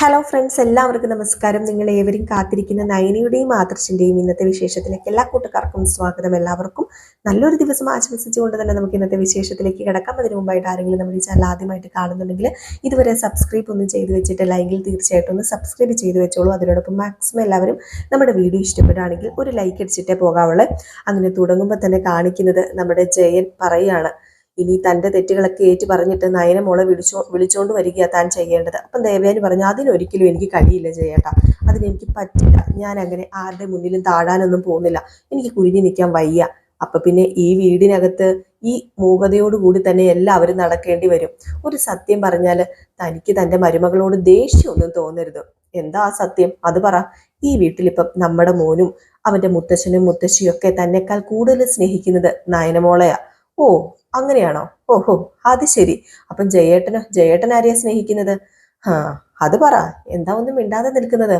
Hello friends എല്ലാവർക്കും നമസ്കാരം. നിങ്ങൾ ഏവരും കാത്തിരിക്കുന്ന നയനയുടെയും ആദർശിന്റെയും ഇന്നത്തെ വിശേഷത്തിലേക്ക് എല്ലാ കൂട്ടുകാർക്കും സ്വാഗതം. എല്ലാവർക്കും നല്ലൊരു ദിവസം ആശംസിച്ചുകൊണ്ട് തന്നെ നമുക്ക് ഇന്നത്തെ വിശേഷത്തിലേക്ക് കിടക്കാം. അതിനു മുമ്പായിട്ട് ആരെങ്കിലും നമ്മുടെ ചാനൽ ആദ്യമായിട്ട് കാണുന്നുണ്ടെങ്കിൽ ഇതുവരെ സബ്സ്ക്രൈബ് ഒന്നും ചെയ്തു വെച്ചിട്ടില്ല എങ്കിൽ തീർച്ചയായിട്ടും ഒന്ന് സബ്സ്ക്രൈബ് ചെയ്തു വെച്ചോളൂ. അതിനോടൊപ്പം മാക്സിമം എല്ലാവരും നമ്മുടെ വീഡിയോ ഇഷ്ടപ്പെടുകയാണെങ്കിൽ ഒരു ലൈക്ക് അടിച്ചിട്ടേ പോകാവുള്ളൂ. അങ്ങനെ തുടങ്ങുമ്പോൾ തന്നെ കാണിക്കുന്നത് നമ്മുടെ ജയൻ പറയുകയാണ്. ഇനി തന്റെ തെറ്റുകളൊക്കെ ഏറ്റു പറഞ്ഞിട്ട് നയന മോളെ വിളിച്ചോ വിളിച്ചോണ്ട് വരിക താൻ ചെയ്യേണ്ടത്. അപ്പം ദേവയാനി പറഞ്ഞു അതിനൊരിക്കലും എനിക്ക് കഴിയില്ല ജയേട്ടാ. അതിനെനിക്ക് പറ്റില്ല. ഞാൻ അങ്ങനെ ആരുടെ മുന്നിലും താഴാനൊന്നും പോകുന്നില്ല. എനിക്ക് കുനിഞ്ഞു നിൽക്കാൻ വയ്യ. അപ്പം പിന്നെ ഈ വീടിനകത്ത് ഈ മൂകതയോടുകൂടി തന്നെ എല്ലാവരും നടക്കേണ്ടി വരും. ഒരു സത്യം പറഞ്ഞാൽ തനിക്ക് തന്റെ മരുമകളോട് ദേഷ്യമൊന്നും തോന്നരുത്. എന്താ ആ സത്യം? അത് പറ. ഈ വീട്ടിലിപ്പം നമ്മുടെ മോനും അവന്റെ മുത്തശ്ശനും മുത്തശ്ശിയൊക്കെ തന്നെക്കാൾ കൂടുതൽ സ്നേഹിക്കുന്നത് നയനമോളയാ. ഓ അങ്ങനെയാണോ? ഓഹോ അത് ശരി. അപ്പം ജയേട്ടനോ ജയേട്ടൻ ആരെയാ സ്നേഹിക്കുന്നത്? ആ അത് പറ. എന്താ ഒന്നും മിണ്ടാതെ നിൽക്കുന്നത്?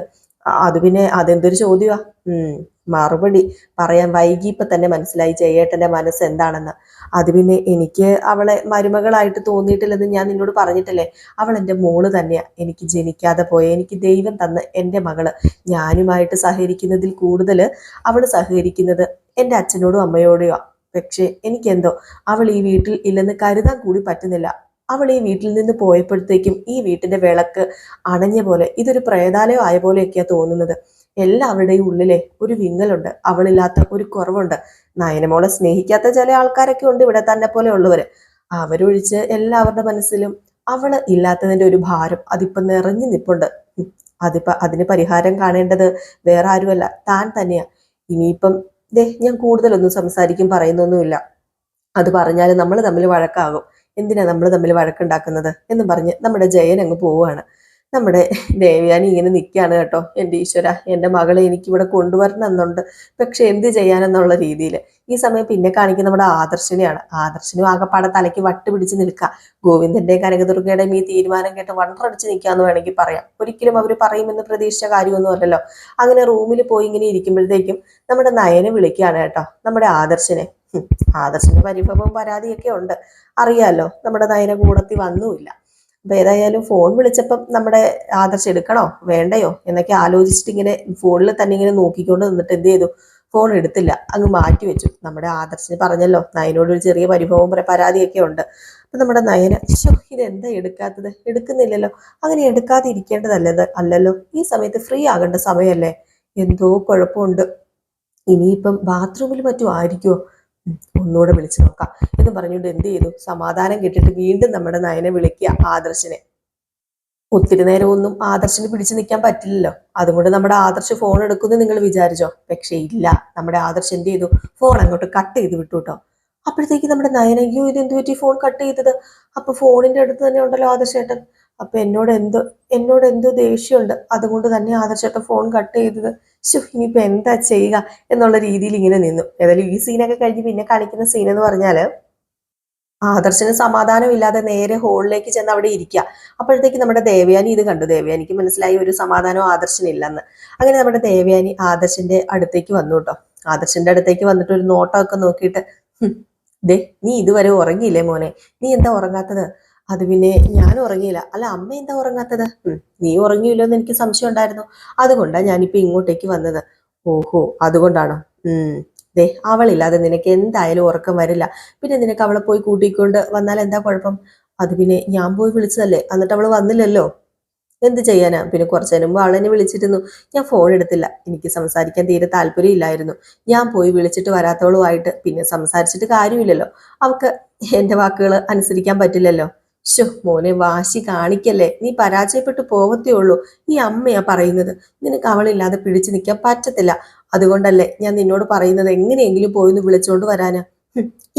അത് പിന്നെ അതെന്തൊരു ചോദ്യമാ ഉം മറുപടി പറയാൻ വൈകിയപ്പോ തന്നെ മനസ്സിലായി ജയേട്ടന്റെ മനസ്സ് എന്താണെന്ന്. അത് പിന്നെ എനിക്ക് അവളെ മരുമകളായിട്ട് തോന്നിയിട്ടില്ലെന്ന് ഞാൻ നിന്നോട് പറഞ്ഞിട്ടില്ലേ? അവൾ എന്റെ മോൾ തന്നെയാ. എനിക്ക് ജനിക്കാതെ പോയ എനിക്ക് ദൈവം തന്ന എന്റെ മകൾ. ഞാനുമായിട്ട് സഹകരിക്കുന്നതിൽ കൂടുതൽ അവൾ സഹകരിക്കുന്നത് എന്റെ അച്ഛനോടും അമ്മയോടും പക്ഷേ എനിക്കെന്തോ അവൾ ഈ വീട്ടിൽ ഇല്ലെന്ന് കരുതാൻ കൂടി പറ്റുന്നില്ല. അവൾ ഈ വീട്ടിൽ നിന്ന് പോയപ്പോഴത്തേക്കും ഈ വീട്ടിന്റെ വിളക്ക് അണഞ്ഞ പോലെ ഇതൊരു പ്രേതാലയം ആയ പോലെയൊക്കെയാ തോന്നുന്നത്. എല്ലാവരുടെയും ഉള്ളിലെ ഒരു വിങ്ങലുണ്ട്. അവളില്ലാത്ത ഒരു കുറവുണ്ട്. നയനമോളെ സ്നേഹിക്കാത്ത ചില ആൾക്കാരൊക്കെ ഉണ്ട് ഇവിടെ തന്നെ പോലെ ഉള്ളവര്. അവരൊഴിച്ച് എല്ലാവരുടെ മനസ്സിലും അവൾ ഇല്ലാത്തതിന്റെ ഒരു ഭാരം അതിപ്പോ നിറഞ്ഞു നിപ്പുണ്ട്. അതിപ്പ അതിന് പരിഹാരം കാണേണ്ടത് വേറെ ആരുമല്ല. താൻ തന്നെയാ. ഇനിയിപ്പം ദേ ഞാൻ കൂടുതലൊന്നും സംസാരിക്കും പറയുന്നൊന്നുമില്ല. അത് പറഞ്ഞാൽ നമ്മൾ തമ്മിൽ വഴക്കാകും. എന്തിനാ നമ്മൾ തമ്മിൽ വഴക്കുണ്ടാക്കുന്നത്? എന്ന് പറഞ്ഞ് നമ്മുടെ ജയൻ അങ്ങ് പോവുകയാണ്. നമ്മുടെ ദേവ്യാനി ഇങ്ങനെ നിൽക്കുകയാണ് കേട്ടോ. എന്റെ ഈശ്വര എന്റെ മകളെ എനിക്കിവിടെ കൊണ്ടുവരണം എന്നുണ്ട് പക്ഷെ എന്ത് ചെയ്യാനെന്നുള്ള രീതിയിൽ ഈ സമയം പിന്നെ കാണിക്കുന്ന നമ്മുടെ ആദർശനെയാണ്. ആദർശനും ആകെപ്പാടെ തലയ്ക്ക് വട്ട് പിടിച്ച് നിൽക്കുക ഗോവിന്ദന്റെ കനകദുർഗയുടെയും ഈ തീരുമാനം കേട്ട് വണ്ടറടിച്ച് നിൽക്കാന്ന് വേണമെങ്കിൽ പറയാം. ഒരിക്കലും അവർ പറയുമെന്ന് പ്രതീക്ഷിച്ച കാര്യമൊന്നും അല്ലല്ലോ. അങ്ങനെ റൂമിൽ പോയി ഇങ്ങനെ ഇരിക്കുമ്പോഴത്തേക്കും നമ്മുടെ നയനെ വിളിക്കുകയാണ് കേട്ടോ. നമ്മുടെ ആദർശനെ. ആദർശിന്റെ പരിഭവവും പരാതിയൊക്കെ ഉണ്ട്. അറിയാലോ നമ്മുടെ നയന കൂടത്തി വന്നുമില്ല. അപ്പൊ ഏതായാലും ഫോൺ വിളിച്ചപ്പം നമ്മുടെ ആദർശം എടുക്കണോ? വേണ്ടയോ? എന്നൊക്കെ ആലോചിച്ചിട്ട് ഇങ്ങനെ ഫോണിൽ തന്നെ ഇങ്ങനെ നോക്കിക്കൊണ്ട് നിന്നിട്ട് എന്ത് ചെയ്തു? ഫോൺ എടുത്തില്ല. അങ്ങ് മാറ്റി വെച്ചു. നമ്മുടെ ആദർശന് പറഞ്ഞല്ലോ നയനോട് ഒരു ചെറിയ പരിഭവവും പര- പരാതിയൊക്കെ ഉണ്ട്. അപ്പം നമ്മുടെ നയന ശോ ഇതെന്താ എടുക്കാത്തത്? എടുക്കുന്നില്ലല്ലോ. അങ്ങനെ എടുക്കാതെ ഇരിക്കേണ്ടതല്ലത് അല്ലല്ലോ. ഈ സമയത്ത് ഫ്രീ ആകേണ്ട സമയമല്ലേ? എന്തോ കുഴപ്പമുണ്ട്. ഇനിയിപ്പം ബാത്റൂമിൽ മറ്റും ആയിരിക്കുമോ ഒന്നുകൂടെ വിളിച്ചു നോക്കാം. എന്ന് പറഞ്ഞുകൊണ്ട് എന്ത് ചെയ്തു? സമാധാനം കിട്ടിയിട്ട് വീണ്ടും നമ്മുടെ നയനെ വിളിക്കുക ആദർശനെ. ഒത്തിരി നേരമൊന്നും ആദർശിന് പിടിച്ചു നിൽക്കാൻ പറ്റില്ലല്ലോ. അതുകൊണ്ട് നമ്മുടെ ആദർശ് ഫോൺ എടുക്കുന്നു നിങ്ങൾ വിചാരിച്ചോ? പക്ഷേ ഇല്ല. നമ്മുടെ ആദർശ് എന്ത് ചെയ്തു? ഫോൺ അങ്ങോട്ട് കട്ട് ചെയ്ത് വിട്ടു കേട്ടോ. അപ്പോഴത്തേക്ക് നമ്മുടെ നയനയ്യോ ഇത് എന്ത് പറ്റി ഫോൺ കട്ട് ചെയ്തത്? അപ്പൊ ഫോണിന്റെ അടുത്ത് തന്നെ ഉണ്ടല്ലോ ആദർശേട്ടൻ അപ്പൊ എന്നോട് എന്തോ എന്നോട് എന്തോ ദേഷ്യമുണ്ട്. അതുകൊണ്ട് തന്നെ ആദർശേട്ടൻ ഫോൺ കട്ട് ചെയ്തത്. ശോ ഇനിയിപ്പോ എന്താ ചെയ്യുക? എന്നുള്ള രീതിയിൽ ഇങ്ങനെ നിന്നു. ഏതായാലും ഈ സീനൊക്കെ കഴിഞ്ഞ് പിന്നെ കാണിക്കുന്ന സീൻ എന്ന് പറഞ്ഞാൽ ആദർശന് സമാധാനം ഇല്ലാതെ നേരെ ഹോളിലേക്ക് ചെന്ന് അവിടെ ഇരിക്കുക അപ്പോഴത്തേക്ക് നമ്മുടെ ദേവയാനി ഇത് കണ്ടു. ദേവയാനിക്ക് മനസ്സിലായി ഒരു സമാധാനവും ആദർശനില്ലെന്ന് അങ്ങനെ നമ്മുടെ ദേവയാനി ആദർശന്റെ അടുത്തേക്ക് വന്നു കേട്ടോ. ആദർശന്റെ അടുത്തേക്ക് വന്നിട്ട് ഒരു നോട്ടമൊക്കെ നോക്കിയിട്ട് "ഹും, ദേ നീ ഇതുവരെ ഉറങ്ങിയില്ലേ മോനെ? നീ എന്താ ഉറങ്ങാത്തത്? അത് പിന്നെ ഞാൻ ഉറങ്ങിയില്ല. അല്ല അമ്മ എന്താ ഉറങ്ങാത്തത്? നീ ഉറങ്ങിയില്ലോ എന്ന് എനിക്ക് സംശയം ഉണ്ടായിരുന്നു. അതുകൊണ്ടാണ് ഞാനിപ്പോ ഇങ്ങോട്ടേക്ക് വന്നത്. ഓഹോ അതുകൊണ്ടാണോ? ഉം ദേ അവളില്ലാതെ നിനക്ക് എന്തായാലും ഉറക്കം വരില്ല. പിന്നെ നിനക്ക് അവളെ പോയി കൂട്ടിക്കൊണ്ട് വന്നാൽ എന്താ കുഴപ്പം? അത് പിന്നെ ഞാൻ പോയി വിളിച്ചതല്ലേ? എന്നിട്ട് അവൾ വന്നില്ലല്ലോ? എന്ത് ചെയ്യാനാ? പിന്നെ കുറച്ചു മുമ്പ് അവളെന്നെ വിളിച്ചിരുന്നു. ഞാൻ ഫോൺ എടുത്തില്ല. എനിക്ക് സംസാരിക്കാൻ തീരെ താല്പര്യമില്ലായിരുന്നു ഞാൻ പോയി വിളിച്ചിട്ട് വരാത്തവളുമായിട്ട് പിന്നെ സംസാരിച്ചിട്ട് കാര്യമില്ലല്ലോ. അവൾക്ക് എന്റെ വാക്കുകൾ അനുസരിക്കാൻ പറ്റില്ലല്ലോ. ശോ മോനെ വാശി കാണിക്കല്ലേ? നീ പരാജയപ്പെട്ടു പോവത്തേ ഉള്ളൂ. ഈ അമ്മയാ പറയുന്നത്. നിനക്ക് അവളില്ലാതെ പിടിച്ചു നിൽക്കാൻ പറ്റത്തില്ല. അതുകൊണ്ടല്ലേ ഞാൻ നിന്നോട് പറയുന്നത് എങ്ങനെയെങ്കിലും പോയിന്ന് വിളിച്ചോണ്ട് വരാനാ.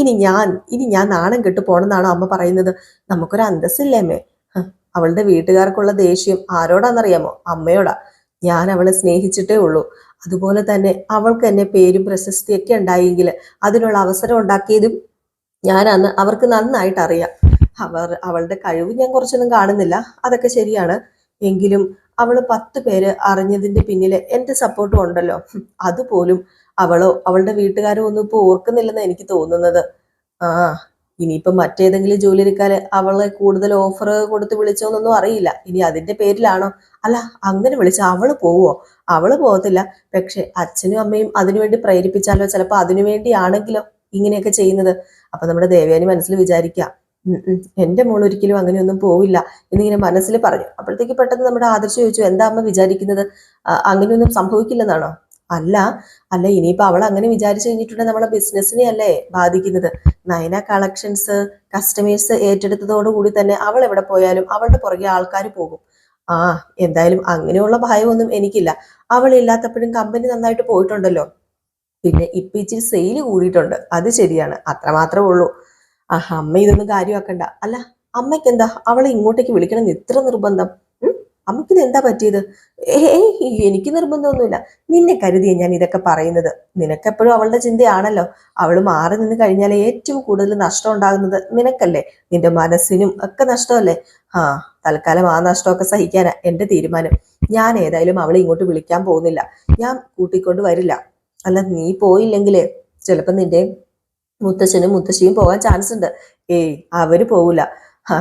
ഇനി ഞാൻ ഇനി ഞാൻ നാണം കെട്ട് പോണെന്നാണോ അമ്മ പറയുന്നത്? നമുക്കൊരു അന്തസ്സില്ലേ അമ്മേ? അവളുടെ വീട്ടുകാർക്കുള്ള ദേഷ്യം ആരോടാന്നറിയാമോ? അമ്മയോടാ. ഞാൻ അവളെ സ്നേഹിച്ചിട്ടേ ഉള്ളൂ. അതുപോലെ തന്നെ അവൾക്ക് എന്നെ പേരും പ്രശസ്തിയൊക്കെ ഉണ്ടായെങ്കിൽ അതിനുള്ള അവസരം ഉണ്ടാക്കിയതും ഞാനാന്ന് അവർക്ക് നന്നായിട്ട് അറിയാം അവർ അവളുടെ കഴിവ് ഞാൻ കുറച്ചൊന്നും കാണുന്നില്ല. അതൊക്കെ ശരിയാണ്. എങ്കിലും അവൾ പത്ത് പേര് അറിഞ്ഞതിന്റെ പിന്നിൽ എന്റെ സപ്പോർട്ടും ഉണ്ടല്ലോ. അതുപോലും അവളോ അവളുടെ വീട്ടുകാരോ ഒന്നും ഇപ്പോൾ ഓർക്കുന്നില്ലെന്ന് എനിക്ക് തോന്നുന്നത്. ആ ഇനിയിപ്പം മറ്റേതെങ്കിലും ജോലി എടുക്കാൻ അവളെ കൂടുതൽ ഓഫർ കൊടുത്ത് വിളിച്ചോന്നൊന്നും അറിയില്ല. ഇനി അതിന്റെ പേരിലാണോ? അല്ല അങ്ങനെ വിളിച്ച അവൾ പോവോ? അവൾ പോകത്തില്ല. പക്ഷെ അച്ഛനും അമ്മയും അതിനുവേണ്ടി പ്രേരിപ്പിച്ചാലോ? ചിലപ്പോൾ അതിനുവേണ്ടിയാണെങ്കിലോ ഇങ്ങനെയൊക്കെ ചെയ്യുന്നത്. അപ്പൊ നമ്മുടെ ദേവയാനി മനസ്സിൽ വിചാരിക്കാം എന്റെ മോൾ ഒരിക്കലും അങ്ങനെയൊന്നും പോവില്ല എന്നിങ്ങനെ മനസ്സിൽ പറഞ്ഞു. അപ്പോഴത്തേക്ക് പെട്ടെന്ന് നമ്മുടെ ആദർശ് ചോദിച്ചു എന്താ അമ്മ വിചാരിക്കുന്നത്? അങ്ങനെയൊന്നും സംഭവിക്കില്ലെന്നാണോ? അല്ല അല്ല ഇനിയിപ്പോൾ അവൾ അങ്ങനെ വിചാരിച്ചു കഴിഞ്ഞിട്ടുണ്ടെങ്കിൽ നമ്മളെ ബിസിനസ്സിനെ അല്ലേ ബാധിക്കുന്നത്? നയന കളക്ഷൻസ് കസ്റ്റമേഴ്സ് ഏറ്റെടുത്തതോടുകൂടി തന്നെ അവൾ എവിടെ പോയാലും അവളുടെ പുറകെ ആൾക്കാർ പോകും. ആ എന്തായാലും അങ്ങനെയുള്ള ഭയമൊന്നും എനിക്കില്ല. അവൾ ഇല്ലാത്തപ്പോഴും കമ്പനി നന്നായിട്ട് പോയിട്ടുണ്ടല്ലോ. പിന്നെ ഇപ്പൊ ഇച്ചിരി സെയിൽ കൂടിയിട്ടുണ്ട്. അത് ശരിയാണ്. അത്രമാത്രമേ ഉള്ളൂ. ആ അമ്മ ഇതൊന്നും കാര്യമാക്കണ്ട. അല്ല അമ്മയ്ക്ക് എന്താ അവളെ ഇങ്ങോട്ടേക്ക് വിളിക്കണം ഇത്ര നിർബന്ധം? അമ്മക്കിന് എന്താ പറ്റിയത്? ഏയ് എനിക്ക് നിർബന്ധമൊന്നുമില്ല. നിന്നെ കരുതിയ ഞാൻ ഇതൊക്കെ പറയുന്നത്. നിനക്കെപ്പോഴും അവളുടെ ചിന്തയാണല്ലോ. അവൾ മാറി നിന്ന് കഴിഞ്ഞാൽ ഏറ്റവും കൂടുതൽ നഷ്ടം ഉണ്ടാകുന്നത് നിനക്കല്ലേ? നിന്റെ മനസ്സിനും ഒക്കെ നഷ്ടമല്ലേ? ആ തൽക്കാലം ആ നഷ്ടമൊക്കെ സഹിക്കാനാ എന്റെ തീരുമാനം. ഞാൻ ഏതായാലും അവളെ ഇങ്ങോട്ട് വിളിക്കാൻ പോകുന്നില്ല. ഞാൻ കൂട്ടിക്കൊണ്ട് വരില്ല. അല്ല നീ പോയില്ലെങ്കിലേ ചിലപ്പോൾ നിന്റെ മുത്തശ്ശനും മുത്തശ്ശിയും പോകാൻ ചാൻസ് ഉണ്ട്. ഏയ് അവർ പോവില്ല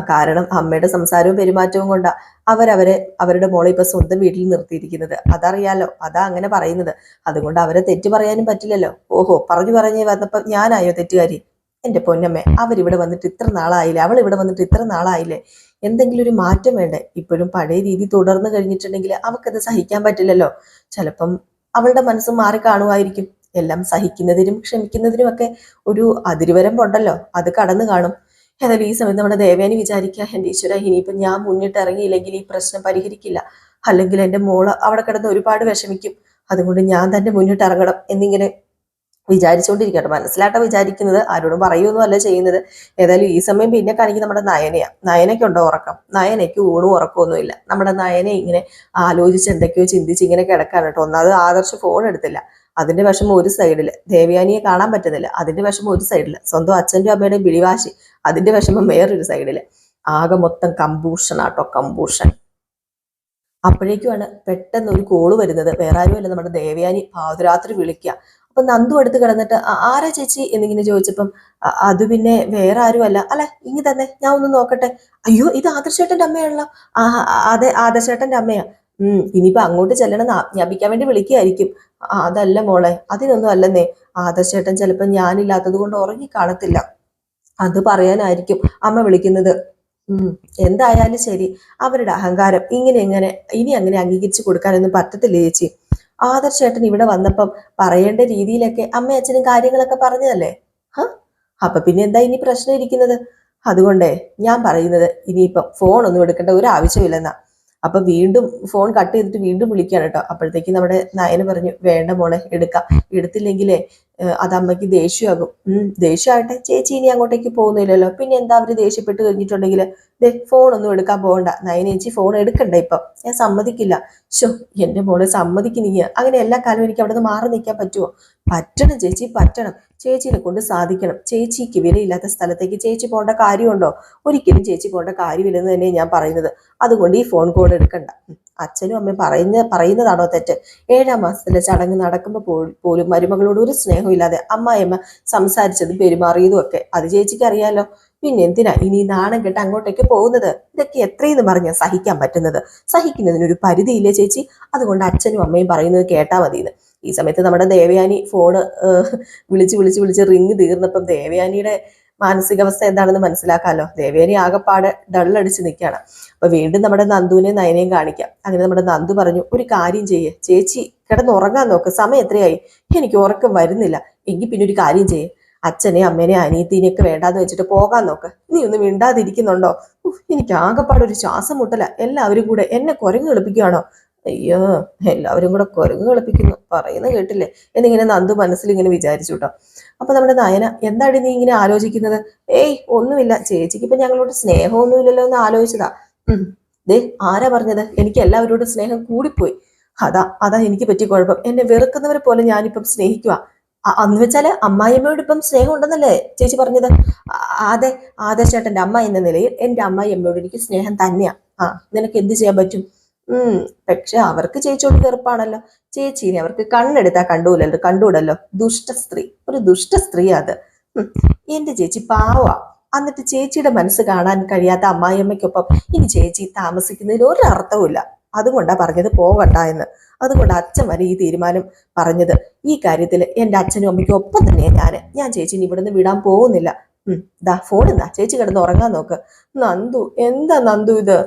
കാരണം അമ്മയുടെ സംസാരവും പെരുമാറ്റവും കൊണ്ടാ അവരവരെ അവരുടെ മോളെ ഇപ്പൊ സ്വന്തം വീട്ടിൽ നിർത്തിയിരിക്കുന്നത്. അതറിയാലോ അതാ അങ്ങനെ പറയുന്നത്. അതുകൊണ്ട് അവരെ തെറ്റ് പറയാനും പറ്റില്ലല്ലോ. ഓഹോ പറഞ്ഞു പറഞ്ഞേ വന്നപ്പോ ഞാനായോ തെറ്റുകാരി? എന്റെ പൊന്നമ്മേ അവരിവിടെ വന്നിട്ട് ഇത്ര നാളായില്ലേ? അവൾ ഇവിടെ വന്നിട്ട് ഇത്ര നാളായില്ലേ? എന്തെങ്കിലും ഒരു മാറ്റം വേണ്ടേ? ഇപ്പോഴും പഴയ രീതി തുടർന്നു കഴിഞ്ഞിട്ടുണ്ടെങ്കിൽ അവൾക്കത് സഹിക്കാൻ പറ്റില്ലല്ലോ. ചിലപ്പം അവളുടെ മനസ്സ് മാറി കാണുമായിരിക്കും. എല്ലാം സഹിക്കുന്നതിനും ക്ഷമിക്കുന്നതിനും ഒക്കെ ഒരു അതിരുവരമ്പുണ്ടല്ലോ അത് കടന്നു കാണും. ഏതായാലും ഈ സമയത്ത് നമ്മുടെ ദേവേനി വിചാരിക്കുക എന്റെ ഈശ്വര ഇനിയിപ്പം ഞാൻ മുന്നിട്ട് ഇറങ്ങിയില്ലെങ്കിൽ ഈ പ്രശ്നം പരിഹരിക്കില്ല. അല്ലെങ്കിൽ എന്റെ മോൾ അവിടെ കിടന്ന് ഒരുപാട് വിഷമിക്കും. അതുകൊണ്ട് ഞാൻ തന്നെ മുന്നിട്ട് ഇറങ്ങണം എന്നിങ്ങനെ വിചാരിച്ചുകൊണ്ടിരിക്കട്ടെ മനസ്സിലാട്ട വിചാരിക്കുന്നത്? ആരോടും പറയുമെന്നും അല്ല ചെയ്യുന്നത്. ഏതായാലും ഈ സമയം പിന്നെ കാണിക്കുന്ന നമ്മുടെ നയനയാ. നയനയ്ക്കുണ്ടോ ഉറക്കം? നയനയ്ക്ക് ഊണും ഉറക്കമൊന്നുമില്ല. നമ്മുടെ നയനെ ഇങ്ങനെ ആലോചിച്ച് എന്തൊക്കെയോ ചിന്തിച്ച് ഇങ്ങനെ കിടക്കാണ് കേട്ടോ. ഒന്നാമത് ആദർശ് ഫോൺ എടുത്തില്ല. അതിന്റെ വിഷമം ഒരു സൈഡിൽ ദേവയാനിയെ കാണാൻ പറ്റുന്നില്ല. അതിന്റെ വിഷമം ഒരു സൈഡിൽ സ്വന്തം അച്ഛന്റെ അമ്മയുടെ ബിഴിവാശി അതിന്റെ വിഷമം വേറൊരു സൈഡിൽ ആകെ മൊത്തം കമ്പൂഷൻ ആട്ടോ കമ്പൂഷൻ അപ്പോഴേക്കുമാണ് പെട്ടെന്ന് ഒരു കോൾ വരുന്നത്. വേറെ ആരുമല്ല. നമ്മുടെ ദേവയാനി പാതിരാത്രി വിളിക്കുക അപ്പൊ നന്ദു അടുത്ത് കിടന്നിട്ട് ആരാ ചേച്ചി? എന്നിങ്ങനെ ചോദിച്ചപ്പം അത് പിന്നെ വേറെ ആരുമല്ല. അല്ല ഇങ്ങി തന്നെ. ഞാൻ ഒന്ന് നോക്കട്ടെ. അയ്യോ ഇത് ആദർശേട്ടന്റെ അമ്മയാണല്ലോ. ആ അതെ ആദർശേട്ടന്റെ അമ്മയാ. ഉം ഇനിയിപ്പോ അങ്ങോട്ട് ചെല്ലണം ആജ്ഞാപിക്കാൻ വേണ്ടി വിളിക്കുകയായിരിക്കും "ആ, അതല്ല മോളെ അതിനൊന്നും അല്ലെന്നേ. ആദർശേട്ടൻ ചിലപ്പോൾ ഞാനില്ലാത്തത് കൊണ്ട് ഉറങ്ങി കാണത്തില്ല. അത് പറയാനായിരിക്കും അമ്മ വിളിക്കുന്നത്. ഉം എന്തായാലും ശരി. അവരുടെ അഹങ്കാരം ഇങ്ങനെ എങ്ങനെ ഇനി അങ്ങനെ അംഗീകരിച്ചു കൊടുക്കാനൊന്നും പറ്റത്തില്ല ചേച്ചി? ആദർശേട്ടൻ ഇവിടെ വന്നപ്പം പറയേണ്ട രീതിയിലൊക്കെ അമ്മ അച്ഛനും കാര്യങ്ങളൊക്കെ പറഞ്ഞതല്ലേ? ഹ? അപ്പൊ പിന്നെ എന്താ ഇനി പ്രശ്നം ഇരിക്കുന്നത്? അതുകൊണ്ടേ ഞാൻ പറയുന്നത് ഇനിയിപ്പം ഫോൺ ഒന്നും എടുക്കേണ്ട ഒരു ആവശ്യമില്ലെന്നാ. അപ്പൊ വീണ്ടും ഫോൺ കട്ട് ചെയ്തിട്ട് വീണ്ടും വിളിക്കുകയാണ് കേട്ടോ. അപ്പോഴത്തേക്ക് നമ്മുടെ നയന് പറഞ്ഞു വേണ്ട മോളെ എടുക്കാം. എടുത്തില്ലെങ്കിലേ അത് അമ്മയ്ക്ക് ദേഷ്യമാകും. ഉം ദേഷ്യമാകട്ടെ. ചേച്ചി ഇനി അങ്ങോട്ടേക്ക് പോകുന്നില്ലല്ലോ. പിന്നെ എന്താ അവർ ദേഷ്യപ്പെട്ട് കഴിഞ്ഞിട്ടുണ്ടെങ്കിൽ ദേ ഫോൺ ഒന്നും എടുക്കാൻ പോകണ്ട. നയന ചേച്ചി ഫോൺ എടുക്കണ്ട ഇപ്പം. ഞാൻ സമ്മതിക്കില്ല. ശോ എന്റെ മോളെ സമ്മതിക്കുന്നില്ല. അങ്ങനെ എല്ലാ കാലവും എനിക്ക് അവിടെ നിന്ന് മാറി നിൽക്കാൻ പറ്റുമോ? പറ്റണം ചേച്ചി പറ്റണം. ചേച്ചിനെ കൊണ്ട് സാധിക്കണം. ചേച്ചിക്ക് വിലയില്ലാത്ത സ്ഥലത്തേക്ക് ചേച്ചി പോകേണ്ട കാര്യമുണ്ടോ? ഒരിക്കലും ചേച്ചി പോകേണ്ട കാര്യമില്ലെന്ന് തന്നെയാണ് ഞാൻ പറയുന്നത്. അതുകൊണ്ട് ഈ ഫോൺ കോൾ എടുക്കണ്ട. അച്ഛനും അമ്മയും പറയുന്ന പറയുന്നതാണോ തെറ്റ്? ഏഴാം മാസത്തിലെ ചടങ്ങ് നടക്കുമ്പോൾ പോലും മരുമകളോട് ഒരു സ്നേഹമില്ലാതെ അമ്മായിയമ്മ സംസാരിച്ചതും പെരുമാറിയതും ഒക്കെ. അത് ചേച്ചിക്ക് അറിയാലോ. പിന്നെ എന്തിനാ ഇനി നാണം കെട്ട് അങ്ങോട്ടേക്ക് പോകുന്നത്? ഇതൊക്കെ എത്രയെന്ന് പറഞ്ഞാൽ സഹിക്കാൻ പറ്റുന്നത്? സഹിക്കുന്നതിനൊരു പരിധിയില്ലേ ചേച്ചി? അതുകൊണ്ട് അച്ഛനും അമ്മയും പറയുന്നത് കേട്ടാ മതിയെന്ന്. ഈ സമയത്ത് നമ്മുടെ ദേവയാനി ഫോണ് വിളിച്ച് വിളിച്ച് വിളിച്ച് റിങ് തീർന്നപ്പം ദേവയാനിയുടെ മാനസികാവസ്ഥ എന്താണെന്ന് മനസ്സിലാക്കാമല്ലോ ദേവേനി ആകെപ്പാടെ ഡള്ളടിച്ച് നിൽക്കുകയാണ് അപ്പൊ വീണ്ടും നമ്മുടെ നന്ദുവിനെ നയനെയും കാണിക്കാം. അങ്ങനെ നമ്മുടെ നന്ദു പറഞ്ഞു ഒരു കാര്യം ചെയ്യേ. ചേച്ചി കിടന്ന് ഉറങ്ങാൻ നോക്ക്. സമയം എത്രയായി? എനിക്ക് ഉറക്കം വരുന്നില്ല. എങ്കിൽ പിന്നെ ഒരു കാര്യം ചെയ്യേ. അച്ഛനെ അമ്മേനെ അനിയത്തിനെയൊക്കെ വേണ്ടാന്ന് വെച്ചിട്ട് പോകാൻ നോക്ക്. നീ ഒന്ന് മിണ്ടാതിരിക്കുന്നുണ്ടോ? എനിക്ക് ആകെപ്പാടെ ഒരു ശ്വാസം മുട്ടല. എല്ലാവരും കൂടെ എന്നെ കുരങ്ങ് കളിപ്പിക്കുകയാണോ അയ്യോ എല്ലാവരും കൂടെ കുരങ്ങ് കളിപ്പിക്കുന്നു. പറയുന്ന കേട്ടില്ലേ? എന്നിങ്ങനെ നന്ദു മനസ്സിൽ ഇങ്ങനെ വിചാരിച്ചു കേട്ടോ അപ്പൊ നമ്മുടെ നയന എന്താണ് നീ ഇങ്ങനെ ആലോചിക്കുന്നത്? ഏയ് ഒന്നുമില്ല. ചേച്ചിക്ക് ഇപ്പൊ ഞങ്ങളോട് സ്നേഹമൊന്നുമില്ലല്ലോ എന്ന് ആലോചിച്ചതാ. ദേ ആരാ പറഞ്ഞത്? എനിക്ക് എല്ലാവരോടും സ്നേഹം കൂടിപ്പോയി. അതാ അതാ എനിക്ക് പറ്റിയ കുഴപ്പം. എന്നെ വെറുക്കുന്നവരെ പോലെ ഞാനിപ്പം സ്നേഹിക്കുക അന്ന് വെച്ചാൽ അമ്മായിയമ്മയോട് ഇപ്പം സ്നേഹം ഉണ്ടെന്നല്ലേ ചേച്ചി പറഞ്ഞത്? അതെ ആദർശേട്ടന്റെ അമ്മ എന്ന നിലയിൽ എന്റെ അമ്മായിയമ്മയോട് എനിക്ക് സ്നേഹം തന്നെയാ. ആ നിനക്ക് എന്ത് ചെയ്യാൻ പറ്റും? ഉം. പക്ഷെ അവർക്ക് ചേച്ചിയോട് വെറുപ്പാണല്ലോ. ചേച്ചീനെ അവർക്ക് കണ്ണെടുത്താ കണ്ടൂലല്ലോ കണ്ടുവിടല്ലോ ദുഷ്ട സ്ത്രീ. ഒരു ദുഷ്ട സ്ത്രീ അത്. എന്റെ ചേച്ചി പാവാ എന്നിട്ട് ചേച്ചിയുടെ മനസ്സ് കാണാൻ കഴിയാത്ത അമ്മായിയമ്മയ്ക്കൊപ്പം ഇനി ചേച്ചി താമസിക്കുന്നതിൽ ഒരു അർത്ഥവുമില്ല അതുകൊണ്ടാ പറഞ്ഞത് പോകണ്ട എന്ന്. അതുകൊണ്ട് അച്ഛൻ വരെ ഈ തീരുമാനം പറഞ്ഞത്. ഈ കാര്യത്തിൽ എന്റെ അച്ഛനും അമ്മയ്ക്കും ഒപ്പം തന്നെയാണ് ഞാൻ ഞാൻ ചേച്ചിനെ ഇവിടുന്ന് വിടാൻ പോകുന്നില്ല. ദാ ഫോൺ എന്നാ ചേച്ചി കിടന്ന് ഉറങ്ങാൻ നോക്ക്. നന്ദു. എന്താ നന്ദു ഇത്?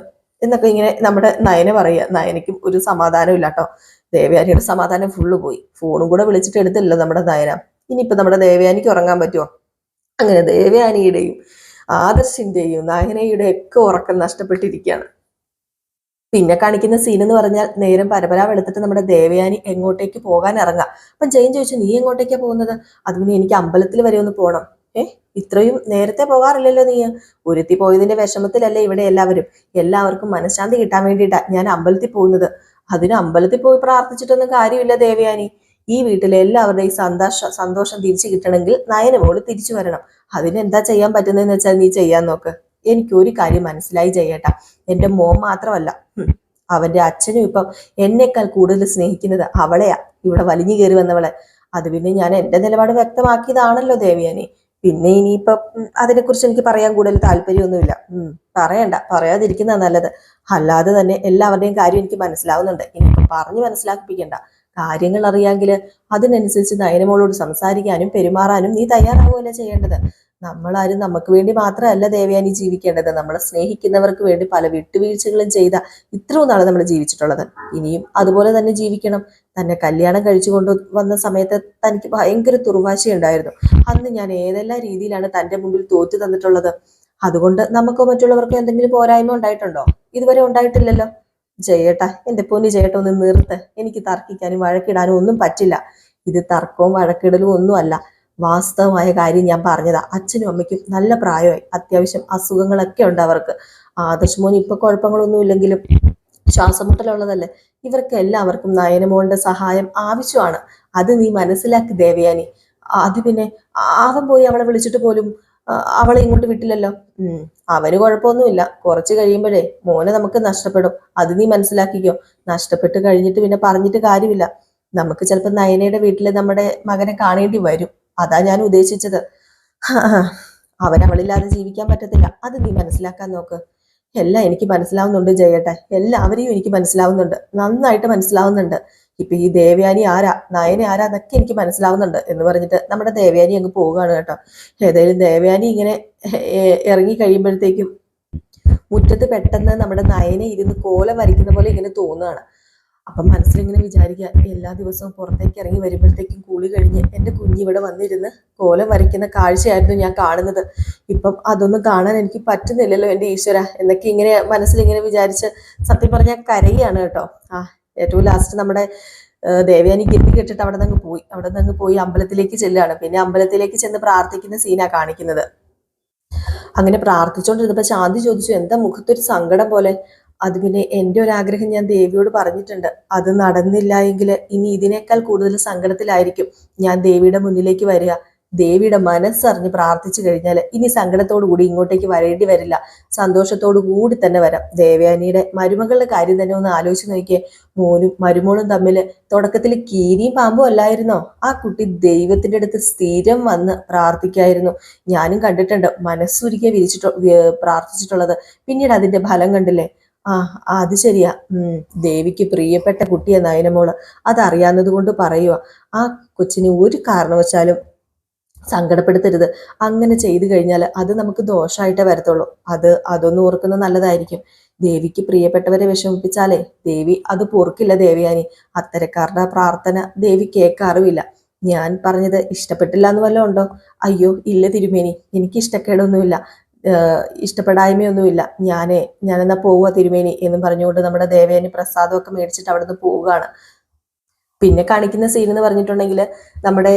എന്നൊക്കെ ഇങ്ങനെ നമ്മുടെ നയന പറയുക. നയനയ്ക്കും ഒരു സമാധാനം ഇല്ല കേട്ടോ. ദേവയാനിയുടെ സമാധാനം ഫുള്ള് പോയി. ഫോണും കൂടെ വിളിച്ചിട്ട് എടുത്തില്ലല്ലോ നമ്മുടെ നയന. ഇനിയിപ്പോൾ നമ്മുടെ ദേവയാനിക്ക് ഉറങ്ങാൻ പറ്റുമോ അങ്ങനെ ദേവയാനിയുടെയും ആദർശിന്റെയും നയനയുടെ ഒക്കെ ഉറക്കം നഷ്ടപ്പെട്ടിരിക്കുകയാണ്. പിന്നെ കാണിക്കുന്ന സീൻ എന്ന് പറഞ്ഞാൽ നേരം പരപരാ വെളുത്തിട്ട് നമ്മുടെ ദേവയാനി എങ്ങോട്ടേക്ക് പോകാൻ ഇറങ്ങാം അപ്പം ജയൻ ചോദിച്ചു നീ എങ്ങോട്ടേക്കാണ് പോകുന്നത്? അതുപോലെ എനിക്ക് അമ്പലത്തിൽ വരെ ഒന്ന് പോകണം ഏ ഇത്രയും നേരത്തെ പോകാറില്ലല്ലോ നീ. ഒരുത്തി പോയതിന്റെ വിഷമത്തിലല്ലേ ഇവിടെ എല്ലാവരും. എല്ലാവർക്കും മനഃശാന്തി കിട്ടാൻ വേണ്ടിയിട്ടാ ഞാൻ അമ്പലത്തിൽ പോകുന്നത്. അതിന് അമ്പലത്തിൽ പോയി പ്രാർത്ഥിച്ചിട്ടൊന്നും കാര്യമില്ല ദേവയാനി. ഈ വീട്ടിലെ എല്ലാവരുടെയും സന്തോഷ സന്തോഷം തിരിച്ചു കിട്ടണമെങ്കിൽ നയനമോട് തിരിച്ചു വരണം. അതിനെന്താ ചെയ്യാൻ പറ്റുന്നതെന്ന് വെച്ചാൽ നീ ചെയ്യാൻ നോക്ക്. എനിക്ക് ഒരു കാര്യം മനസ്സിലായി ചെയ്യട്ടാ. എന്റെ മോൻ മാത്രമല്ല. അവന്റെ അച്ഛനും ഇപ്പം എന്നെക്കാൾ കൂടുതൽ സ്നേഹിക്കുന്നത് അവളെയാ. ഇവിടെ വലിഞ്ഞു കയറി വന്നവളെ. അത് പിന്നെ ഞാൻ എന്റെ നിലപാട് വ്യക്തമാക്കിയതാണല്ലോ ദേവയാനി. പിന്നെ ഇനിയിപ്പം അതിനെക്കുറിച്ച് എനിക്ക് പറയാൻ കൂടുതൽ താല്പര്യമൊന്നുമില്ല. പറയണ്ട. പറയാതിരിക്കുന്ന നല്ലത്. അല്ലാതെ തന്നെ എല്ലാവരുടെയും കാര്യം എനിക്ക് മനസ്സിലാവുന്നുണ്ട്. ഇനിയിപ്പം പറഞ്ഞു മനസ്സിലാക്കിപ്പിക്കണ്ട. കാര്യങ്ങൾ അറിയാമെങ്കിൽ അതിനനുസരിച്ച് നയനമോളോട് സംസാരിക്കാനും പെരുമാറാനും നീ തയ്യാറാവുകയല്ലേ ചെയ്യേണ്ടത്? നമ്മളാരും നമുക്ക് വേണ്ടി മാത്രമല്ല ദേവയാനി ജീവിക്കേണ്ടത്. നമ്മളെ സ്നേഹിക്കുന്നവർക്ക് വേണ്ടി പല വിട്ടുവീഴ്ചകളും ചെയ്ത ഇത്രയും നാളെ നമ്മൾ ജീവിച്ചിട്ടുള്ളത്. ഇനിയും അതുപോലെ തന്നെ ജീവിക്കണം. തന്നെ കല്യാണം കഴിച്ചു കൊണ്ട് വന്ന സമയത്ത് തനിക്ക് ഭയങ്കര തുർവാശയുണ്ടായിരുന്നു അന്ന് ഞാൻ ഏതെല്ലാം രീതിയിലാണ് തന്റെ മുമ്പിൽ തോറ്റു തന്നിട്ടുള്ളത്? അതുകൊണ്ട് നമുക്കോ മറ്റുള്ളവർക്കോ എന്തെങ്കിലും പോരായ്മ ഉണ്ടായിട്ടുണ്ടോ? ഇതുവരെ ഉണ്ടായിട്ടില്ലല്ലോ. ജയേട്ട എന്റെ പൊന്നി ജയേട്ട ഒന്ന് നിർത്ത്. എനിക്ക് തർക്കിക്കാനും വഴക്കിടാനും ഒന്നും പറ്റില്ല. ഇത് തർക്കവും വഴക്കിടലും ഒന്നുമല്ല. വാസ്തവമായ കാര്യം ഞാൻ പറഞ്ഞതാ. അച്ഛനും അമ്മയ്ക്കും നല്ല പ്രായമായി. അത്യാവശ്യം അസുഖങ്ങളൊക്കെ ഉണ്ട് അവർക്ക്. ആദർശമോന് ഇപ്പൊ കുഴപ്പങ്ങളൊന്നും ഇല്ലെങ്കിലും ശ്വാസമുട്ടലുള്ളതല്ലേ? ഇവർക്ക് എല്ലാവർക്കും നയനമോളുടെ സഹായം ആവശ്യമാണ്. അത് നീ മനസ്സിലാക്കി ദേവയാനി. അത് പിന്നെ അവൻ പോയി അവളെ വിളിച്ചിട്ട് പോലും അവളെ ഇങ്ങോട്ട് വിട്ടില്ലല്ലോ? ഉം അവന് കുഴപ്പമൊന്നുമില്ല. കുറച്ച് കഴിയുമ്പോഴേ മോനെ നമുക്ക് നഷ്ടപ്പെടും. അത് നീ മനസ്സിലാക്കിക്കോ. നഷ്ടപ്പെട്ട് കഴിഞ്ഞിട്ട് പിന്നെ പറഞ്ഞിട്ട് കാര്യമില്ല. നമുക്ക് ചിലപ്പോൾ നയനയുടെ വീട്ടിൽ നമ്മുടെ മകനെ കാണേണ്ടി വരും. അതാ ഞാൻ ഉദ്ദേശിച്ചത്. അവൻ അവളില്ലാതെ ജീവിക്കാൻ പറ്റത്തില്ല. അത് നീ മനസ്സിലാക്കാൻ നോക്ക്. എല്ലാം എനിക്ക് മനസ്സിലാവുന്നുണ്ട് ജയേട്ടെ. എല്ലാവരെയും എനിക്ക് മനസ്സിലാവുന്നുണ്ട്. നന്നായിട്ട് മനസ്സിലാവുന്നുണ്ട്. ഇപ്പൊ ഈ ദേവയാനി ആരാ? നയന ആരാ? എന്നൊക്കെ എനിക്ക് മനസ്സിലാവുന്നുണ്ട് എന്ന് പറഞ്ഞിട്ട് നമ്മുടെ ദേവയാനി അങ്ങ് പോവുകയാണ് കേട്ടോ. ഏതായാലും ദേവയാനി ഇങ്ങനെ ഇറങ്ങി കഴിയുമ്പോഴത്തേക്കും മുറ്റത്ത് പെട്ടെന്ന് നമ്മുടെ നയനെ ഇരുന്ന് കോലം വരയ്ക്കുന്ന പോലെ ഇങ്ങനെ തോന്നുകയാണ്. അപ്പം മനസ്സിലിങ്ങനെ വിചാരിക്കുക എല്ലാ ദിവസവും പുറത്തേക്ക് ഇറങ്ങി വരുമ്പോഴത്തേക്കും കൂളി കഴിഞ്ഞ് എന്റെ കുഞ്ഞിവിടെ വന്നിരുന്ന് കോലം വരയ്ക്കുന്ന കാഴ്ചയായിരുന്നു ഞാൻ കാണുന്നത്. ഇപ്പം അതൊന്നും കാണാൻ എനിക്ക് പറ്റുന്നില്ലല്ലോ എന്റെ ഈശ്വര എന്നൊക്കെ ഇങ്ങനെ മനസ്സിലിങ്ങനെ വിചാരിച്ച് സത്യം പറഞ്ഞാൽ കരയാണ് കേട്ടോ. ആ ഏറ്റവും ലാസ്റ്റ് നമ്മുടെ ദേവയാനി ഗതി കെട്ടിട്ട് അവിടെ നിന്ന് പോയി. അവിടെ നിന്ന് പോയി അമ്പലത്തിലേക്ക് ചെല്ലുകയാണ്. പിന്നെ അമ്പലത്തിലേക്ക് ചെന്ന് പ്രാർത്ഥിക്കുന്ന സീനാ കാണിക്കുന്നത്. അങ്ങനെ പ്രാർത്ഥിച്ചോണ്ടിരുന്നപ്പോ ശാന്തി ചോദിച്ചു എന്താ മുഖത്തൊരു സങ്കടം പോലെ? അത് പിന്നെ എന്റെ ഒരു ആഗ്രഹം ഞാൻ ദേവിയോട് പറഞ്ഞിട്ടുണ്ട്. അത് നടന്നില്ല എങ്കിൽ ഇനി ഇതിനേക്കാൾ കൂടുതൽ സങ്കടത്തിലായിരിക്കും ഞാൻ ദേവിയുടെ മുന്നിലേക്ക് വരിക. ദേവിയുടെ മനസ്സറിഞ്ഞ് പ്രാർത്ഥിച്ചു കഴിഞ്ഞാൽ ഇനി സങ്കടത്തോടു കൂടി ഇങ്ങോട്ടേക്ക് വരേണ്ടി വരില്ല. സന്തോഷത്തോടു കൂടി തന്നെ വരാം. ദേവയാനിയുടെ മരുമകളുടെ കാര്യം തന്നെ ഒന്ന് ആലോചിച്ച് നോക്കിയേ. മോനും മരുമോളും തമ്മിൽ തുടക്കത്തിൽ കീരിയും പാമ്പും അല്ലായിരുന്നോ? ആ കുട്ടി ദൈവത്തിന്റെ അടുത്ത് സ്ഥിരം വന്ന് പ്രാർത്ഥിക്കായിരുന്നു. ഞാനും കണ്ടിട്ടുണ്ട് മനസ്സുരുക്കിയ വിരിച്ചിട്ട് പ്രാർത്ഥിച്ചിട്ടുള്ളത്. പിന്നീട് അതിന്റെ ഫലം കണ്ടില്ലേ? ആ അത് ശരിയാ. ഉം ദേവിക്ക് പ്രിയപ്പെട്ട കുട്ടിയെ നയനമോൾ. അതറിയാവുന്നത് കൊണ്ട് പറയുക ആ കൊച്ചിനെ ഒരു കാരണവശാലും സങ്കടപ്പെടുത്തരുത്. അങ്ങനെ ചെയ്തു കഴിഞ്ഞാൽ അത് നമുക്ക് ദോഷമായിട്ടേ വരത്തുള്ളൂ. അത് അതൊന്നും ഓർക്കുന്നത് നല്ലതായിരിക്കും. ദേവിക്ക് പ്രിയപ്പെട്ടവരെ വിഷമിപ്പിച്ചാലേ ദേവി അത് പൊറുക്കില്ല ദേവിയാനി. അത്തരക്കാരുടെ പ്രാർത്ഥന ദേവി കേൾക്കാറുമില്ല. ഞാൻ പറഞ്ഞത് ഇഷ്ടപ്പെട്ടില്ല എന്ന് വല്ലതും ഉണ്ടോ? അയ്യോ ഇല്ല തിരുമേനി. എനിക്ക് ഇഷ്ടക്കേടൊന്നുമില്ല ഇഷ്ടപ്പെടായ്മയൊന്നുമില്ല. ഞാനേ ഞാനെന്നാ പോവുക തിരുമേനി എന്നും പറഞ്ഞുകൊണ്ട് നമ്മുടെ ദേവേനി പ്രസാദമൊക്കെ മേടിച്ചിട്ട് അവിടെ നിന്ന് പോവുകയാണ്. പിന്നെ കാണിക്കുന്ന സീൻ എന്ന് പറഞ്ഞിട്ടുണ്ടെങ്കിൽ നമ്മുടെ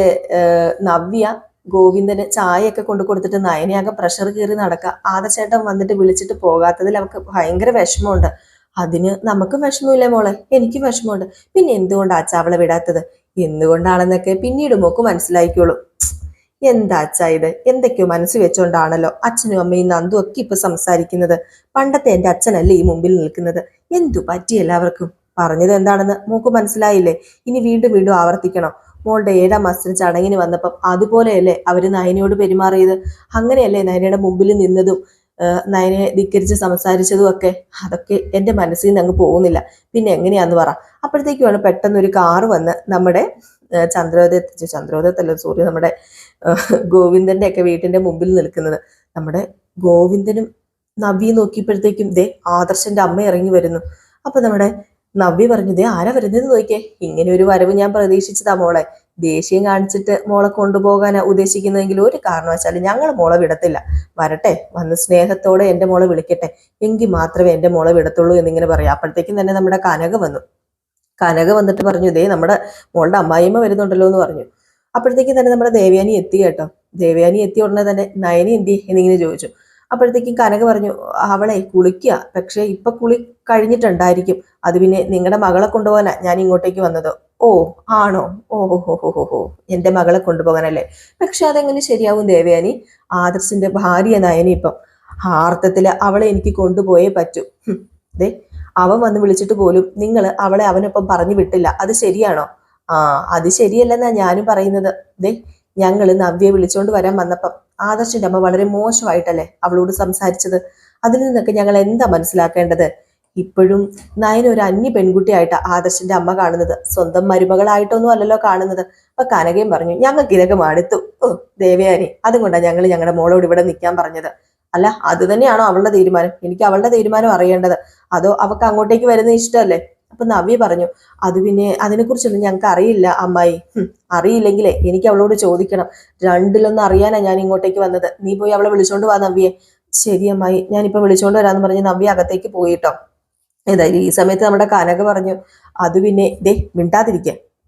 നവ്യ ഗോവിന്ദന് ചായയൊക്കെ കൊണ്ടു കൊടുത്തിട്ട് നയനയാകെ പ്രഷർ കയറി നടക്കുക. ചേട്ടൻ വന്നിട്ട് വിളിച്ചിട്ട് പോകാത്തതിൽ അവൾക്ക് ഭയങ്കര വിഷമമുണ്ട്. അതിന് നമുക്കും വിഷമമില്ലേ മോളെ? എനിക്ക് വിഷമമുണ്ട്. പിന്നെ എന്തുകൊണ്ടാണ് അച്ഛാ അവളെ വിടാത്തത്? എന്തുകൊണ്ടാണെന്നൊക്കെ പിന്നീട് മോക്ക് മനസ്സിലായിക്കോളൂ. എന്താ അച്ഛാ ഇത്? എന്തൊക്കെയോ മനസ്സ് വെച്ചോണ്ടാണല്ലോ അച്ഛനും അമ്മയും നന്ദു ഒക്കെ ഇപ്പൊ സംസാരിക്കുന്നത്. പണ്ടത്തെ എന്റെ അച്ഛനല്ലേ ഈ മുമ്പിൽ നിൽക്കുന്നത്? എന്തു പറ്റി എല്ലാവർക്കും? പറഞ്ഞത് എന്താണെന്ന് മൂക്ക് മനസ്സിലായില്ലേ? ഇനി വീണ്ടും വീണ്ടും ആവർത്തിക്കണം. മോളുടെ ഏഴാം മാസത്തിന് ചടങ്ങിന് വന്നപ്പം അതുപോലെയല്ലേ അവർ നയനയോട് പെരുമാറിയത്? അങ്ങനെയല്ലേ നയനയുടെ മുമ്പിൽ നിന്നതും നയനെ ധിക്കരിച്ച് സംസാരിച്ചതും ഒക്കെ? അതൊക്കെ എന്റെ മനസ്സിൽ നിന്ന് അങ്ങ് പോകുന്നില്ല. പിന്നെ എങ്ങനെയാന്ന് പറ. അപ്പോഴത്തേക്കുമാണ് പെട്ടെന്ന് ഒരു കാറ് വന്ന് നമ്മുടെ ഏഹ് ചന്ദ്രോദയത്ത് ചന്ദ്രോദയത്തല്ല സൂര്യൻ നമ്മുടെ ഗോവിന്ദന്റെ ഒക്കെ വീട്ടിന്റെ മുമ്പിൽ നിൽക്കുന്നത്. നമ്മുടെ ഗോവിന്ദനും നവ്യ നോക്കിയപ്പോഴത്തേക്കും ദേ ആദർശന്റെ അമ്മ ഇറങ്ങി വരുന്നു. അപ്പൊ നമ്മുടെ നവ്യ പറഞ്ഞു ദേ ആരാ വരുന്നത് നോക്കിയേ. ഇങ്ങനെ ഒരു വരവ് ഞാൻ പ്രതീക്ഷിച്ചതാ മോളെ. ദേഷ്യം കാണിച്ചിട്ട് മോളെ കൊണ്ടുപോകാനാ ഉദ്ദേശിക്കുന്നതെങ്കിൽ ഒരു കാരണവശാലും ഞങ്ങൾ മോളെ വിടത്തില്ല. വരട്ടെ വന്ന് സ്നേഹത്തോടെ എന്റെ മോളെ വിളിക്കട്ടെ. എങ്കിൽ മാത്രമേ എന്റെ മോളെ വിടത്തുള്ളൂ എന്നിങ്ങനെ പറയാം. അപ്പോഴത്തേക്കും തന്നെ നമ്മുടെ കനക വന്നു. കനക വന്നിട്ട് പറഞ്ഞു ദേ നമ്മുടെ മോളുടെ അമ്മായിമ്മ വരുന്നുണ്ടല്ലോ എന്ന് പറഞ്ഞു. അപ്പോഴത്തേക്കും തന്നെ നമ്മുടെ ദേവയാനി എത്തി കേട്ടോ. ദേവയാനി എത്തിയ ഉടനെ തന്നെ നയനി എന്തി? എന്നിങ്ങനെ ചോദിച്ചു. അപ്പോഴത്തേക്കും കനക പറഞ്ഞു അവളെ കുളിക്കുക പക്ഷേ ഇപ്പൊ കുളി കഴിഞ്ഞിട്ടുണ്ടായിരിക്കും. അത് പിന്നെ നിങ്ങളുടെ മകളെ കൊണ്ടുപോകാനാ ഞാൻ ഇങ്ങോട്ടേക്ക് വന്നത്. ഓ ആണോ? ഓ ഹോ ഹോ ഹോ എന്റെ മകളെ കൊണ്ടുപോകാനല്ലേ? പക്ഷെ അതെങ്ങനെ ശരിയാവും ദേവയാനി. ആദർശിന്റെ ഭാര്യ നയനി ഇപ്പം. ആർത്തത്തിൽ അവളെ എനിക്ക് കൊണ്ടുപോയേ പറ്റൂ. ദേ അവൻ വന്ന് വിളിച്ചിട്ട് പോലും നിങ്ങൾ അവളെ അവനൊപ്പം പറഞ്ഞു വിട്ടില്ല. അത് ശരിയാണോ? ആ അത് ശരിയല്ലെന്നാ ഞാനും പറയുന്നത്. ദേ ഞങ്ങൾ നവ്യെ വിളിച്ചുകൊണ്ട് വരാൻ വന്നപ്പം ആദർശിന്റെ അമ്മ വളരെ മോശമായിട്ടല്ലേ അവളോട് സംസാരിച്ചത്? അതിൽ നിന്നൊക്കെ ഞങ്ങൾ എന്താ മനസ്സിലാക്കേണ്ടത്? ഇപ്പോഴും നയന ഒരു അന്യ പെൺകുട്ടിയായിട്ട് ആദർശിന്റെ അമ്മ കാണുന്നത്. സ്വന്തം മരുമകളായിട്ടൊന്നും അല്ലല്ലോ കാണുന്നത്. അപ്പൊ കനകയും പറഞ്ഞു ഞങ്ങൾക്ക് ഇതൊക്കെ മടുത്തു. ഓ ദേവയാനി അതുകൊണ്ടാണ് ഞങ്ങൾ ഞങ്ങളുടെ മോളോട് ഇവിടെ നിൽക്കാൻ പറഞ്ഞത്. അല്ല അത് തന്നെയാണോ അവളുടെ തീരുമാനം? എനിക്ക് അവളുടെ തീരുമാനം അറിയേണ്ടത്. അതോ അവക്ക് അങ്ങോട്ടേക്ക് വരുന്നത് ഇഷ്ടമല്ലേ അപ്പൊ നവ്യ പറഞ്ഞു അത് പിന്നെ അതിനെക്കുറിച്ചൊന്നും ഞങ്ങൾക്ക് അറിയില്ല അമ്മായി. അറിയില്ലെങ്കിലേ എനിക്ക് അവളോട് ചോദിക്കണം. രണ്ടിലൊന്നും അറിയാനാ ഞാൻ ഇങ്ങോട്ടേക്ക് വന്നത്. നീ പോയി അവളെ വിളിച്ചോണ്ട് വാ നവ്യെ. ശരി അമ്മായി. ഞാനിപ്പോ വിളിച്ചോണ്ട് വരാന്ന് പറഞ്ഞ് നവ്യ അകത്തേക്ക് പോയിട്ടോ ഏതായാലും ഈ സമയത്ത് നമ്മുടെ കനക പറഞ്ഞു അത് പിന്നെ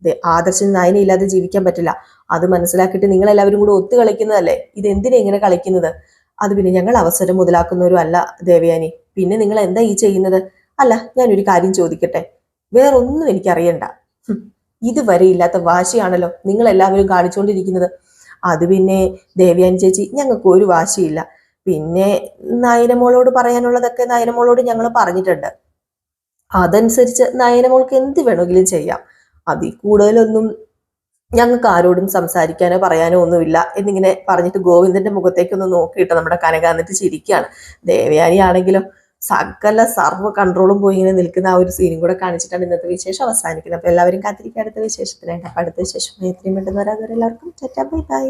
ദേ ആദർശ നായന ഇല്ലാതെ ജീവിക്കാൻ പറ്റില്ല. അത് മനസ്സിലാക്കിയിട്ട് നിങ്ങൾ എല്ലാവരും കൂടെ ഒത്തു കളിക്കുന്നതല്ലേ ഇത് എന്തിനാ ഇങ്ങനെ കളിക്കുന്നത്? അത് പിന്നെ ഞങ്ങൾ അവസരം മുതലാക്കുന്നവരും അല്ല ദേവയാനി. പിന്നെ നിങ്ങൾ എന്താ ഈ ചെയ്യുന്നത്? അല്ല ഞാനൊരു കാര്യം ചോദിക്കട്ടെ. വേറൊന്നും എനിക്കറിയണ്ട. ഇതുവരെ ഇല്ലാത്ത വാശിയാണല്ലോ നിങ്ങൾ എല്ലാവരും കാണിച്ചുകൊണ്ടിരിക്കുന്നത് അത് പിന്നെ ദേവയാനി ചേച്ചി ഞങ്ങൾക്ക് ഒരു വാശിയില്ല. പിന്നെ നയനമോളോട് പറയാനുള്ളതൊക്കെ നയനമോളോട് ഞങ്ങൾ പറഞ്ഞിട്ടുണ്ട്. അതനുസരിച്ച് നയനമോൾക്ക് എന്ത് വേണമെങ്കിലും ചെയ്യാം. അതിൽ കൂടുതലൊന്നും ഞങ്ങൾക്ക് ആരോടും സംസാരിക്കാനോ പറയാനോ ഒന്നുമില്ല എന്നിങ്ങനെ പറഞ്ഞിട്ട് ഗോവിന്ദന്റെ മുഖത്തേക്കൊന്ന് നോക്കിയിട്ട് നമ്മുടെ കനക എന്നിട്ട് ചിരിക്കുകയാണ്. ദേവയാനി ആണെങ്കിലും സകല സർവ കൺട്രോളും പോയി ഇങ്ങനെ നിൽക്കുന്ന ആ ഒരു സീനും കൂടെ കാണിച്ചിട്ടാണ് ഇന്നത്തെ വിശേഷം അവസാനിക്കുന്നത്. അപ്പൊ എല്ലാവരും കാത്തിരിക്കുക അടുത്ത വിശേഷത്തിനായിട്ട്. അപ്പൊ അടുത്ത വിശേഷം എത്രയും പെട്ടെന്ന് വരാതെ എല്ലാവർക്കും ബൈ ബൈ.